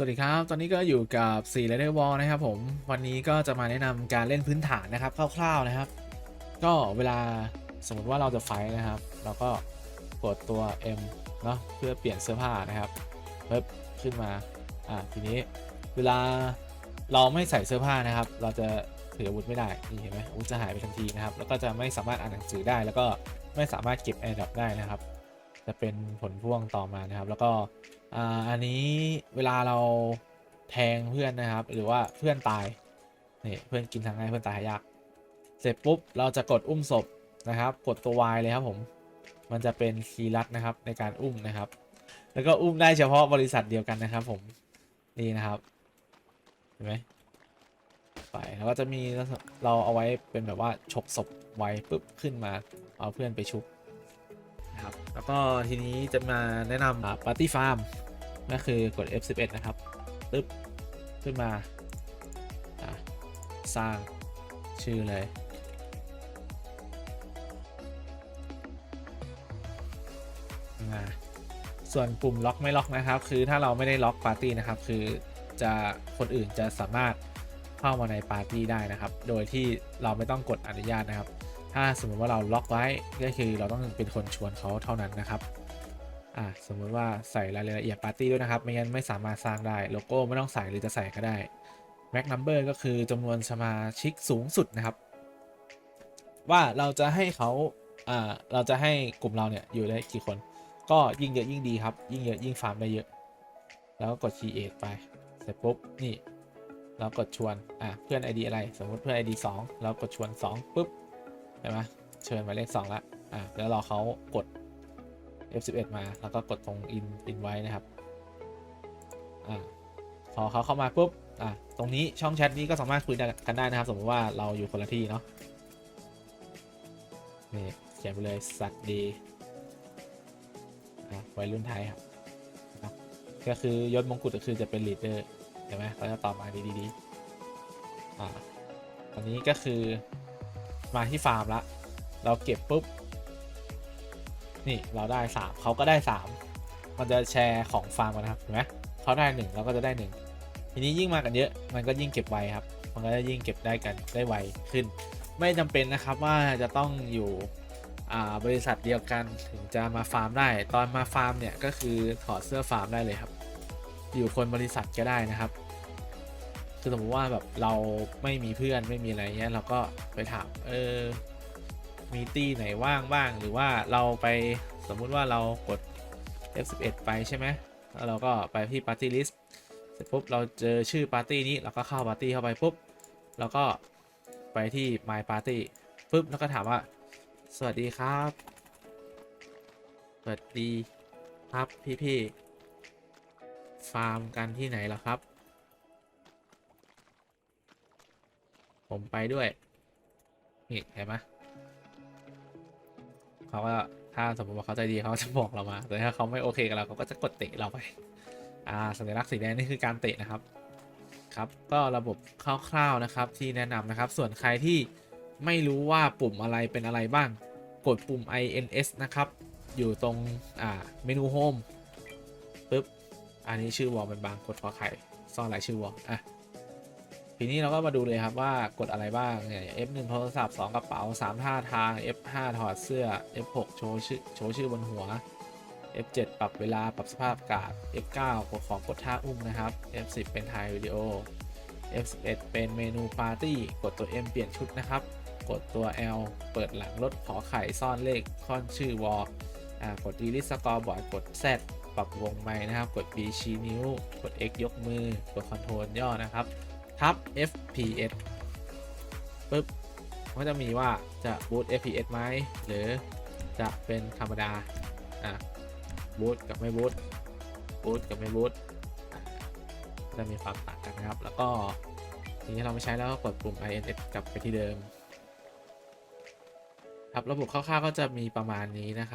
สวัสดีครับ ตอนนี้ก็อยู่กับ4 Rider Wall นะครับผม วันนี้ก็จะมาแนะนำการเล่นพื้นฐานนะครับคร่าวๆนะครับ ก็เวลาสมมติว่าเราจะไฟท์นะครับ เราก็กดตัว M เนาะเพื่อเปลี่ยนเสื้อผ้านะครับเพิ่มขึ้นมา อ่าทีนี้เวลาเราไม่ใส่เสื้อผ้านะครับ เราจะถืออาวุธไม่ได้นี่เห็นไหมอาวุธจะหายไปทันทีนะครับ แล้วก็จะไม่สามารถอ่านหนังสือได้ แล้วก็ไม่สามารถเก็บแอร์ดรอปได้นะครับ จะเป็นผลพ่วงต่อมานะครับ แล้วก็อ่าอันนี้เวลาเราแทงเพื่อนนะครับ หรือว่าเพื่อนตายนี่เพื่อนกินทางง่ายเพื่อนตายหายากเสร็จปุ๊บเราจะกดอุ้มศพนะครับ กดตัว Y เลยครับผมมันจะเป็นคีย์ลัดนะครับในการอุ้มนะครับ แล้วก็อุ้มได้เฉพาะบริษัทเดียวกันนะครับ ผมนี่นะครับเห็นไหมไปแล้วก็จะมีเราเอาไว้เป็นแบบว่าฉกศพไว้ปุ๊บขึ้นมาเอาเพื่อนไปชุบ นะครับ แล้วก็ทีนี้จะมาแนะนำปาร์ตี้ฟาร์มก็คือกด F11 นะครับปึ๊บขึ้นมา สร้างชื่อเลยส่วนปุ่มล็อกไม่ล็อกนะครับ คือถ้าเราไม่ได้ล็อกปาร์ตี้นะครับ คือจะคนอื่นจะสามารถเข้ามาในปาร์ตี้ได้นะครับ โดยที่เราไม่ต้องกดอนุญาตนะครับ ถ้าสมมติว่าเราล็อกไว้ก็คือเราต้องเป็นคนชวนเขาเท่านั้นนะครับอ่าสมมติว่าใส่รายละเอียดปาร์ตี้ด้วยนะครับ ไม่งั้นไม่สามารถสร้างได้โลโก้ไม่ต้องใส่หรือจะใส่ก็ได้แม็กนัมเบอร์ก็คือจำนวนสมาชิกสูงสุดนะครับ ว่าเราจะให้เขาอ่าเราจะให้กลุ่มเราเนี่ยอยู่ได้กี่คน ก็ยิ่งเยอะยิ่งดีครับ ยิ่งเยอะยิ่งฟาร์มได้เยอะ แล้วก็กด create ไปเสร็จปุ๊บนี่แล้วกดชวนอะเพื่อน ID อะไร สมมติเพื่อน ID 2แล้วกดชวน 2ปุ๊บ เห็นไหมเชิญหมายเลข2ละอะแล้วรอเขากด F11 มาแล้วก็กดตรง in in ไว้นะครับอะพอเขาเข้ามาปุ๊บอะตรงนี้ช่องแชทนี้ก็สามารถคุยกันได้นะครับ สมมติว่าเราอยู่คนละที่เนาะนี่เขียนไปเลยสัตว์ดีอะวัยรุ่นไทยครับนะก็คือยศมงกุฎก็คือจะเป็นลีดเดอร์เห็นไหมเขาจะตอบมาดีดีๆอ่าตอนนี้ก็คือ มาที่ฟาร์มละเราเก็บปุ๊บ นี่เราได้สามเขาก็ได้สามมันจะแชร์ของฟาร์มกันนะครับเห็นไหมเขาได้หนึ่งเราก็จะได้หนึ่งทีนี้ยิ่งมากันเยอะ มันก็ยิ่งเก็บไวครับ มันก็จะยิ่งเก็บได้กันได้ไวขึ้น ไม่จำเป็นนะครับว่าจะต้องอยู่บริษัทเดียวกันถึงจะมาฟาร์มได้ ตอนมาฟาร์มเนี่ยก็คือถอดเสื้อฟาร์มได้เลยครับ อยู่คนบริษัทก็ได้นะครับ คือสมมติว่าแบบเราไม่มีเพื่อนไม่มีอะไรเงี้ยเราก็ไปถามเออมีตี้ไหนว่างบ้าง หรือว่าเราไปสมมุติว่าเรากด F11 ไปใช่ไหมแล้วเราก็ไปที่ Party List เสร็จปุ๊บเราเจอชื่อปาร์ตี้นี้เราก็เข้าปาร์ตี้เข้าไปปุ๊บเราก็ไปที่ My Party ปุ๊บแล้วก็ถามว่า สวัสดีครับ สวัสดีครับพี่ๆฟาร์มกันที่ไหนล่ะครับ ผมไปด้วย นี่เห็นไหมเขาก็ถ้าสมมติว่าเขาใจดีเขาจะบอกเรามา แต่ถ้าเขาไม่โอเคกับเราเขาก็จะกดเตะเราไป อ่าสัญลักษณ์สีแดงนี่คือการเตะนะครับ ครับก็ระบบคร่าวๆนะครับที่แนะนำนะครับ ส่วนใครที่ไม่รู้ว่าปุ่มอะไรเป็นอะไรบ้าง กดปุ่ม ins นะครับ อยู่ตรงอ่าเมนูโฮมปึ๊บ อันนี้ชื่อวอลเป็นบางกดขอไข่ซ่อนหลายชื่อวอลอะ ทีนี้เราก็มาดูเลยครับว่ากดอะไรบ้างเนี่ย F1 โทรศัพท์ 2 กระเป๋า 3 ท่าทาง F5 ถอดเสื้อ F6 โชว์ชื่อโชว์ชื่อบนหัว F7 ปรับเวลาปรับสภาพอากาศ F9 กดของกดท่าอุ้มนะครับ F10 เป็นถ่ายวิดีโอ F11 เป็นเมนูปาร์ตี้ กดตัว M เปลี่ยนชุดนะครับ กดตัว L เปิดหลังรถขอไข่ซ่อนเลขค่อนชื่อวอลกด delete scoreboard กด Z ปรับวงไม้นะครับ กด B ชี้นิ้ว กด X ยกมือ กด Ctrl ย่อนะครับ ทับ FPS ปึ๊บมันก็จะมีว่าจะบูต FPS ไหมหรือจะเป็นธรรมดา อะบูตกับไม่บูตบูตกับไม่บูตจะมีความต่างกันนะครับ แล้วก็ทีนี้เราไม่ใช้แล้วก็กดปุ่ม INS กลับไปที่เดิม ครับ ระบบคร่าวๆก็จะมีประมาณนี้นะครับ